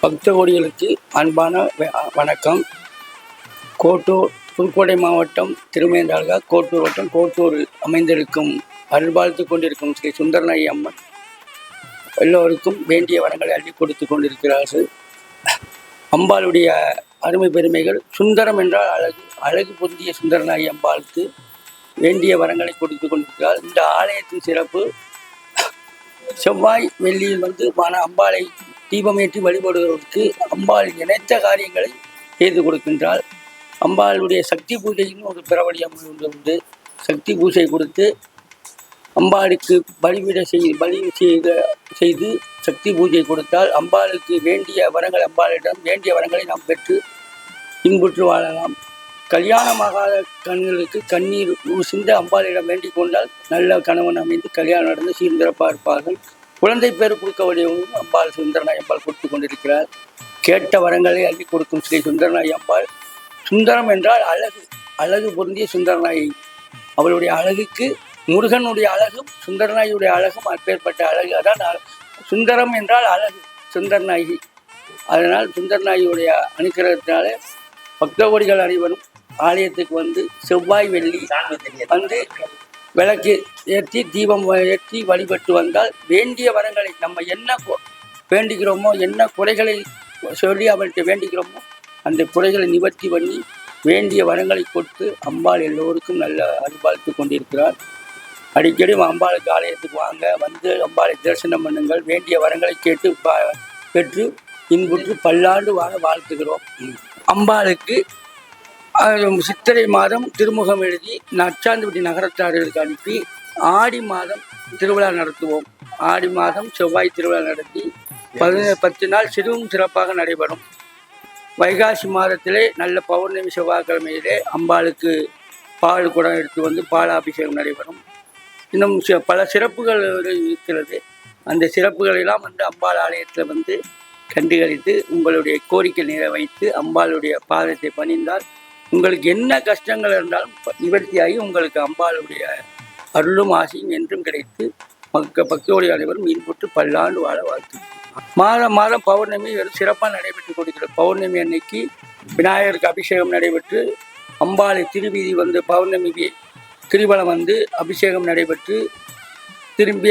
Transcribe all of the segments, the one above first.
பக்த கோடிகளுக்கு அன்பான வ- வணக்கம். கோட்டூர் புதுக்கோட்டை மாவட்டம் திருமேந்தாழ்கா கோட்டூர் வட்டம் கோட்டூர் அமைந்திருக்கும் அருள்பாலித்து கொண்டிருக்கும் ஸ்ரீ சுந்தரநாயி அம்மன். எல்லோருக்கும் வேண்டிய வரங்களை அள்ளி கொடுத்து கொண்டிருக்கிறார்கள். அம்பாளுடைய அருமை பெருமைகள் சுந்தரம் என்றால் அழகு அழகு பொருந்திய சுந்தரநாயி அம்பாளுக்கு வேண்டிய வரங்களை கொடுத்து கொண்டிருக்கிறார். இந்த ஆலயத்தின் சிறப்பு செவ்வாய் வெள்ளியில் வந்து மன அம்பாளை தீபமேற்றி வழிபடுவதற்கு அம்பாள் நினைத்த காரியங்களை செய்து கொடுக்கின்றாள். அம்பாளுடைய சக்தி பூஜைன்னு ஒரு பிரபலியம் ஒன்று உண்டு. சக்தி பூஜை கொடுத்து அம்பாளுக்கு பலிவிட செய் பலி செய்த செய்து சக்தி பூஜை கொடுத்தால் அம்பாளுக்கு வேண்டிய வரங்கள் அம்பாளிடம் வேண்டிய வரங்களை நாம் பெற்று இன்புற்று வாழலாம். கல்யாணமாகாத கண்களுக்கு கண்ணீர் சிந்த அம்பாளிடம் வேண்டிக் கொண்டால் நல்ல கணவன் அமைந்து கல்யாணம் நடந்து சீர்ந்திரப்பாக இருப்பார்கள் குழந்தை பேர் கொடுக்க வேண்டியவங்களும் அம்பாள் சுந்தரநாய் அம்பாள் கொடுத்து கொண்டிருக்கிறார். கேட்ட வரங்களை அள்ளி கொடுக்கும் ஸ்ரீ சுந்தரநாய் அம்பாள். சுந்தரம் என்றால் அழகு அழகு பொருந்திய சுந்தரநாயகி அவளுடைய அழகுக்கு முருகனுடைய அழகும் சுந்தரநாயுடைய அழகும் அப்பேற்பட்ட அழகு. அதான் சுந்தரம் என்றால் அழகு சுந்தரநாயகி அதனால் சுந்தரநாயுடைய அனுக்கிரகத்தினாலே பக்தகோடிகள் அனைவரும் ஆலயத்துக்கு வந்து செவ்வாய் வெள்ளி வந்து விளக்கு ஏற்றி தீபம் ஏற்றி வழிபட்டு வந்தால் வேண்டிய வரங்களை நம்ம என்ன வேண்டிக்கிறோமோ என்ன குறைகளை சொல்லி அவள்கிட்ட வேண்டிக்கிறோமோ அந்த குறைகளை நிவர்த்தி பண்ணி வேண்டிய வரங்களை கொடுத்து அம்பாள் எல்லோருக்கும் நல்ல அருள்பாலித்து கொண்டிருக்கிறார். அடிக்கடி அம்பாளுக்கு ஆலயத்துக்கு வாங்க வந்து அம்பாளை தரிசனம் பண்ணுங்கள். வேண்டிய வரங்களை கேட்டு பா- பெற்று இன்புற்று பல்லாண்டு வாழ வாழ்த்துகிறோம். அம்பாளுக்கு சித்திரை மாதம் திருமுகம் எழுதி நச்சாந்துபட்டி நகரத்தார்களுக்கு அனுப்பி ஆடி மாதம் திருவிழா நடத்துவோம். ஆடி மாதம் செவ்வாய் திருவிழா நடத்தி பதினேழு பத்து நாள் சிறுவும் சிறப்பாக நடைபெறும். வைகாசி மாதத்திலே நல்ல பௌர்ணமி செவ்வாய்க்கிழமையிலே அம்பாளுக்கு பால் குடம் எடுத்து வந்து பாலாபிஷேகம் நடைபெறும். இன்னும் பல சிறப்புகள் இருக்கிறது. அந்த சிறப்புகளெல்லாம் வந்து அம்பாள் ஆலயத்தில் வந்து கண்டுகளித்து உங்களுடைய கோரிக்கை நிறைவைத்து அம்பாளுடைய பாதத்தை பணிந்தால் உங்களுக்கு என்ன கஷ்டங்கள் இருந்தாலும் நிவர்த்தியாகி உங்களுக்கு அம்பாளுடைய அருளும் ஆசையும் என்றும் கிடைத்து மக்க பக்தோடைய அனைவரும் இன்புற்று பல்லாண்டு வாழ வாழ்த்து மாதம் மாதம் பௌர்ணமி சிறப்பாக நடைபெற்று கொடுக்கிறது பௌர்ணமி அன்னைக்கு விநாயகருக்கு அபிஷேகம் நடைபெற்று அம்பாளை திருவீதி வந்து பௌர்ணமி திருவலம் வந்து அபிஷேகம் நடைபெற்று திரும்பி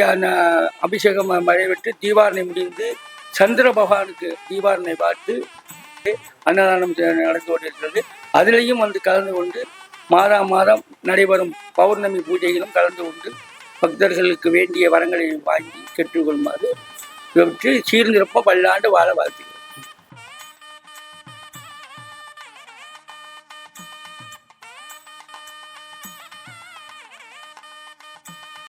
அபிஷேகம் நடைபெற்று தீபாரணை முடிந்து சந்திர பகவானுக்கு தீபாரணை பார்த்து அன்னதானம் நடந்து கொண்டிருக்கிறது. அதிலையும் வந்து கலந்து கொண்டு மாதம் மாதம் நடைபெறும் பௌர்ணமி பூஜையிலும் கலந்து கொண்டு பக்தர்களுக்கு வேண்டிய வரங்களை வாங்கி பெற்றுக்கொள்ளுமாறு பெற்று சீர்ந்திருப்ப பல்லாண்டு வாழ வாழ்த்து